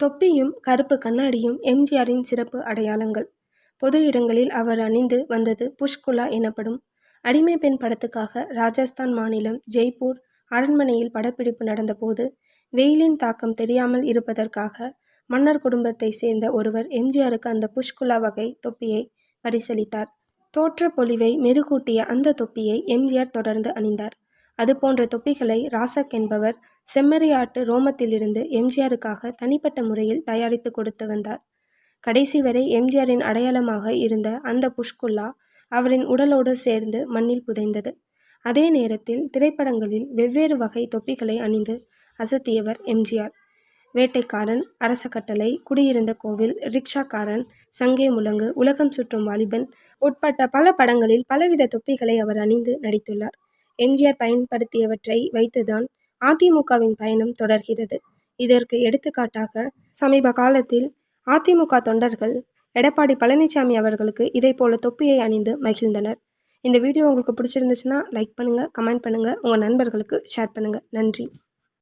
தொப்பியும் கருப்பு கண்ணாடியும் எம்ஜிஆரின் சிறப்பு அடையாளங்கள். பொது இடங்களில் அவர் அணிந்து வந்தது புஷ்குலா எனப்படும். அடிமை பெண் படத்துக்காக ராஜஸ்தான் மாநிலம் ஜெய்ப்பூர் அரண்மனையில் படப்பிடிப்பு நடந்தபோது வெயிலின் தாக்கம் தெரியாமல் இருப்பதற்காக மன்னர் குடும்பத்தை சேர்ந்த ஒருவர் எம்ஜிஆருக்கு அந்த புஷ்குலா வகை தொப்பியை பரிசளித்தார். தோற்ற பொலிவை மெருகூட்டிய அந்த தொப்பியை எம்ஜிஆர் தொடர்ந்து அணிந்தார். அதுபோன்ற தொப்பிகளை ராசக் என்பவர் செம்மறியாட்டு ரோமத்திலிருந்து எம்ஜிஆருக்காக தனிப்பட்ட முறையில் தயாரித்து கொடுத்து வந்தார். கடைசி வரை எம்ஜிஆரின் அடையாளமாக இருந்த அந்த புஷ்குல்லா அவரின் உடலோடு சேர்ந்து மண்ணில் புதைந்தது. அதே நேரத்தில் திரைப்படங்களில் வெவ்வேறு வகை தொப்பிகளை அணிந்து அசத்தியவர் எம்ஜிஆர். வேட்டைக்காரன் அரச கட்டளை குடியிருந்த கோவில் ரிக்ஷாக்காரன் சங்கே முழங்கு உலகம் சுற்றும் வாலிபன் உட்பட்ட பல படங்களில் பலவித தொப்பிகளை அவர் அணிந்து நடித்துள்ளார். எம்ஜிஆர் பயன்படுத்தியவற்றை வைத்துதான் அதிமுகவின் பயணம் தொடர்கிறது. இதற்கு எடுத்துக்காட்டாக சமீப காலத்தில் அதிமுக தொண்டர்கள் எடப்பாடி பழனிசாமி அவர்களுக்கு இதே போல தொப்பியை அணிந்து மகிழ்ந்தனர். இந்த வீடியோ உங்களுக்கு பிடிச்சிருந்துச்சுன்னா லைக் பண்ணுங்கள் கமெண்ட் பண்ணுங்கள் உங்கள் நண்பர்களுக்கு ஷேர் பண்ணுங்கள் நன்றி.